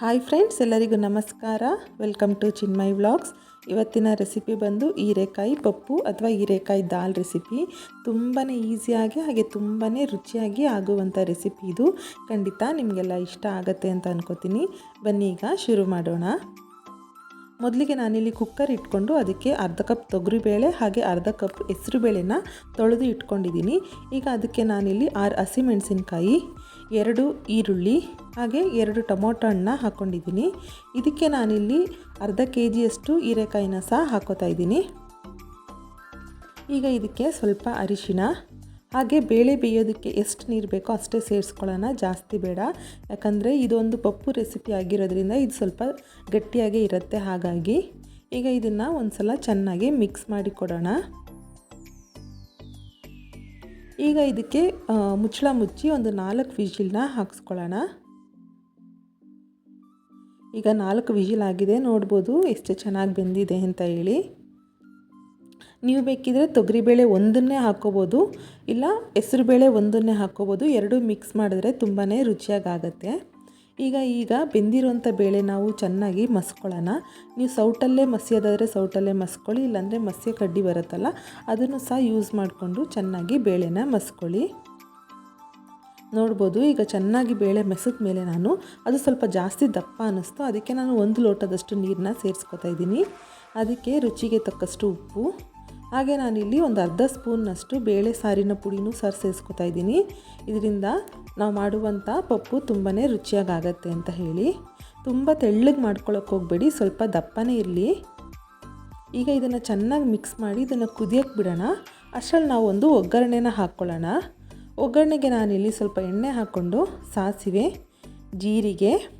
Hi friends ಎಲ್ಲರಿಗೂ ನಮಸ್ಕಾರ. Welcome to Chinmai vlogs ಇವತ್ತಿನ ರೆಸಿಪಿ ಬಂದು ಹೀರೆಕಾಯಿ ಪಪ್ಪು ಅಥವಾ ಹೀರೆಕಾಯಿ ದಾಲ್ ರೆಸಿಪಿ ತುಂಬಾ ಈಸಿಯಾಗಿ ಹಾಗೆ ತುಂಬಾ ರುಚಿಯಾಗಿ ಆಗುವಂಥ ರೆಸಿಪಿ ಇದು. ಖಂಡಿತ ನಿಮಗೆಲ್ಲ ಇಷ್ಟ ಆಗುತ್ತೆ ಅಂತ ಅನ್ಕೋತೀನಿ. ಬನ್ನಿ ಈಗ ಶುರು ಮಾಡೋಣ. ಮೊದಲಿಗೆ ನಾನಿಲ್ಲಿ ಕುಕ್ಕರ್ ಇಟ್ಕೊಂಡು ಅದಕ್ಕೆ ಅರ್ಧ ಕಪ್ ತೊಗರಿಬೇಳೆ ಹಾಗೆ ಅರ್ಧ ಕಪ್ ಹೆಸರುಬೇಳೆನ ತೊಳೆದು ಇಟ್ಕೊಂಡಿದ್ದೀನಿ. ಈಗ ಅದಕ್ಕೆ ನಾನಿಲ್ಲಿ ಆರು ಹಸಿಮೆಣಸಿನ್ಕಾಯಿ ಎರಡು ಈರುಳ್ಳಿ ಹಾಗೆ ಎರಡು ಟೊಮೊಟೊ ಹಣ್ಣನ್ನ ಹಾಕ್ಕೊಂಡಿದ್ದೀನಿ ಇದಕ್ಕೆ ನಾನಿಲ್ಲಿ ಅರ್ಧ ಕೆ ಜಿಯಷ್ಟು ಹೀರೆಕಾಯಿನ ಸಹ ಹಾಕೋತಾ ಇದ್ದೀನಿ. ಈಗ ಇದಕ್ಕೆ ಸ್ವಲ್ಪ ಅರಿಶಿನ ಹಾಗೆ ಬೇಳೆ ಬೇಯೋದಕ್ಕೆ ಎಷ್ಟು ನೀರು ಬೇಕೋ ಅಷ್ಟೇ ಸೇರಿಸ್ಕೊಳ್ಳೋಣ. ಜಾಸ್ತಿ ಬೇಡ. ಯಾಕಂದರೆ ಇದೊಂದು ಪಪ್ಪು ರೆಸಿಪಿ ಆಗಿರೋದ್ರಿಂದ ಇದು ಸ್ವಲ್ಪ ಗಟ್ಟಿಯಾಗೇ ಇರುತ್ತೆ. ಹಾಗಾಗಿ ಈಗ ಇದನ್ನು ಒಂದು ಸಲ ಚೆನ್ನಾಗಿ ಮಿಕ್ಸ್ ಮಾಡಿ ಕೊಡೋಣ. ಈಗ ಇದಕ್ಕೆ ಮುಚ್ಚಳ ಮುಚ್ಚಿ ಒಂದು ನಾಲ್ಕು ವಿಜಿಲ್ನ ಹಾಕ್ಸ್ಕೊಳ್ಳೋಣ. ಈಗ ನಾಲ್ಕು ವಿಜಿಲ್ ಆಗಿದೆ. ನೋಡ್ಬೋದು ಎಷ್ಟು ಚೆನ್ನಾಗಿ ಬೆಂದಿದೆ ಅಂತ ಹೇಳಿ. ನೀವು ಬೇಕಿದ್ರೆ ತೊಗರಿಬೇಳೆ ಒಂದನ್ನೇ ಹಾಕ್ಕೋಬೋದು ಇಲ್ಲ ಹೆಸರುಬೇಳೆ ಒಂದನ್ನೇ ಹಾಕ್ಕೋಬೋದು ಎರಡೂ ಮಿಕ್ಸ್ ಮಾಡಿದ್ರೆ ತುಂಬಾ ರುಚಿಯಾಗುತ್ತೆ ಈಗ ಈಗ ಬೆಂದಿರುವಂಥ ಬೇಳೆ ನಾವು ಚೆನ್ನಾಗಿ ಮಸ್ಕೊಳ್ಳೋಣ. ನೀವು ಸೌಟಲ್ಲೇ ಮಸಿಯೋದಾದರೆ ಸೌಟಲ್ಲೇ ಮಸ್ಕೊಳ್ಳಿ, ಇಲ್ಲಾಂದರೆ ಮಸ್ಯ ಕಡ್ಡಿ ಬರುತ್ತಲ್ಲ, ಅದನ್ನು ಸಹ ಯೂಸ್ ಮಾಡಿಕೊಂಡು ಚೆನ್ನಾಗಿ ಬೇಳೆನ ಮಸ್ಕೊಳ್ಳಿ. ನೋಡ್ಬೋದು, ಈಗ ಚೆನ್ನಾಗಿ ಬೇಳೆ ಮೆಸಿದ ಮೇಲೆ ನಾನು, ಅದು ಸ್ವಲ್ಪ ಜಾಸ್ತಿ ದಪ್ಪ ಅನ್ನಿಸ್ತು, ಅದಕ್ಕೆ ನಾನು ಒಂದು ಲೋಟದಷ್ಟು ನೀರನ್ನ ಸೇರಿಸ್ಕೊತಾ ಇದ್ದೀನಿ. ಅದಕ್ಕೆ ರುಚಿಗೆ ತಕ್ಕಷ್ಟು ಉಪ್ಪು. ಹಾಗೆ ನಾನಿಲ್ಲಿ ಒಂದು ಅರ್ಧ ಸ್ಪೂನ್ನಷ್ಟು ಬೇಳೆ ಸಾರಿನ ಪುಡಿನೂ ಸರ್ ಸೇರಿಸ್ಕೊತಾ ಇದ್ದೀನಿ. ಇದರಿಂದ ನಾವು ಮಾಡುವಂಥ ಪಪ್ಪು ತುಂಬಾ ರುಚಿಯಾಗತ್ತೆ ಅಂತ ಹೇಳಿ. ತುಂಬ ತೆಳ್ಳಗೆ ಮಾಡ್ಕೊಳ್ಳೋಕೆ ಹೋಗಬೇಡಿ, ಸ್ವಲ್ಪ ದಪ್ಪನೇ ಇರಲಿ. ಈಗ ಇದನ್ನು ಚೆನ್ನಾಗಿ ಮಿಕ್ಸ್ ಮಾಡಿ ಇದನ್ನು ಕುದಿಯೋಕ್ಕೆ ಬಿಡೋಣ. ಅಷ್ಟರಲ್ಲಿ ನಾವು ಒಂದು ಒಗ್ಗರಣೆನ ಹಾಕ್ಕೊಳ್ಳೋಣ. ಒಗ್ಗರಣೆಗೆ ನಾನಿಲ್ಲಿ ಸ್ವಲ್ಪ ಎಣ್ಣೆ ಹಾಕ್ಕೊಂಡು ಸಾಸಿವೆ, ಜೀರಿಗೆ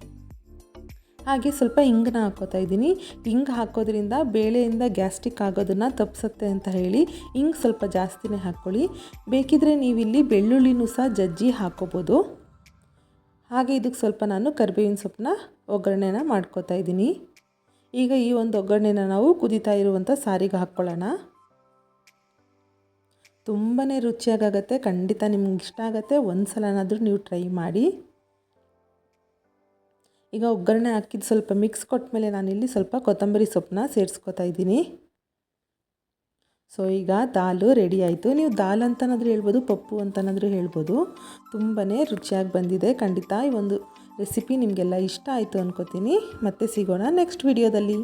ಹಾಗೆ ಸ್ವಲ್ಪ ಇಂಗನ್ನ ಹಾಕೋತಾ ಇದ್ದೀನಿ. ಇಂಗ್ ಹಾಕೋದ್ರಿಂದ ಬೇಳೆಯಿಂದ ಗ್ಯಾಸ್ಟ್ರಿಕ್ ಆಗೋದನ್ನು ತಪ್ಪಿಸುತ್ತೆ ಅಂತ ಹೇಳಿ ಇಂಗ್ ಸ್ವಲ್ಪ ಜಾಸ್ತಿನೇ ಹಾಕ್ಕೊಳ್ಳಿ. ಬೇಕಿದ್ರೆ ನೀವಿಲ್ಲಿ ಬೆಳ್ಳುಳ್ಳಿನೂ ಸಹ ಜಜ್ಜಿ ಹಾಕೋಬೋದು. ಹಾಗೆ ಇದಕ್ಕೆ ಸ್ವಲ್ಪ ನಾನು ಕರಿಬೇವಿನ ಸೊಪ್ಪನ್ನ ಒಗ್ಗರಣೆನ ಮಾಡ್ಕೋತಾ ಇದ್ದೀನಿ. ಈಗ ಈ ಒಂದು ಒಗ್ಗರಣೆನ ನಾವು ಕುದಿತಾ ಇರುವಂಥ ಸಾರಿಗೆ ಹಾಕ್ಕೊಳ್ಳೋಣ. ತುಂಬಾ ರುಚಿಯಾಗತ್ತೆ ಖಂಡಿತ ನಿಮ್ಗೆ ಇಷ್ಟ ಆಗುತ್ತೆ ಒಂದು ಸಲನಾದರೂ ನೀವು ಟ್ರೈ ಮಾಡಿ. ಈಗ ಒಗ್ಗರಣೆ ಹಾಕಿದ್ದು ಸ್ವಲ್ಪ ಮಿಕ್ಸ್ ಕೊಟ್ಟ ಮೇಲೆ ನಾನಿಲ್ಲಿ ಸ್ವಲ್ಪ ಕೊತ್ತಂಬರಿ ಸೊಪ್ಪನ್ನ ಸೇರಿಸ್ಕೊತಾ ಇದ್ದೀನಿ. ಸೊ ಈಗ ದಾಲು ರೆಡಿ ಆಯಿತು. ನೀವು ದಾಲ್ ಅಂತನಾದರೂ ಹೇಳ್ಬೋದು, ಪಪ್ಪು ಅಂತನಾದರೂ ಹೇಳ್ಬೋದು. ತುಂಬಾ ರುಚಿಯಾಗಿ ಬಂದಿದೆ. ಖಂಡಿತ ಈ ಒಂದು ರೆಸಿಪಿ ನಿಮಗೆಲ್ಲ ಇಷ್ಟ ಆಯಿತು ಅನ್ಕೋತೀನಿ. ಮತ್ತೆ ಸಿಗೋಣ ನೆಕ್ಸ್ಟ್ ವಿಡಿಯೋದಲ್ಲಿ